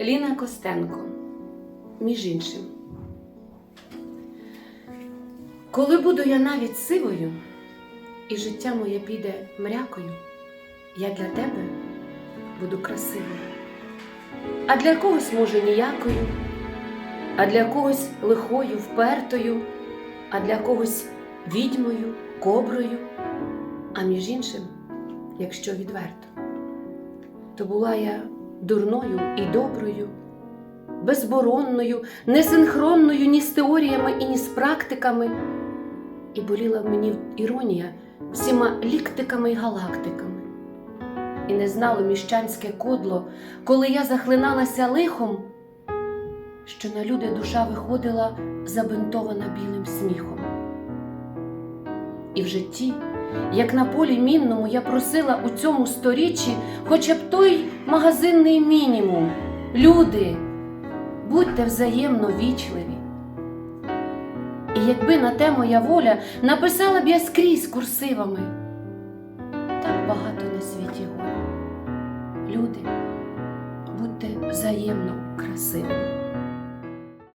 Ліна Костенко. Між іншим. Коли буду я навіть сивою, і життя моє піде мрякою, я для тебе буду красивою. А для когось, може, ніякою, а для когось лихою, впертою, а для когось відьмою, коброю, а між іншим, якщо відверто, то була я дурною і доброю, безборонною, несинхронною ні з теоріями і ні з практиками, і боліла в мені іронія всіма ліктиками й галактиками. І не знало міщанське кодло, коли я захлиналася лихом, що на люди душа виходила забинтована білим сміхом. І в житті, як на полі мінному, я просила у цьому сторіччі хоча б той магазинний мінімум. Люди, будьте взаємно вічливі. І якби на те моя воля написала б я скрізь курсивами, так багато на світі горя. Люди, будьте взаємно красивими.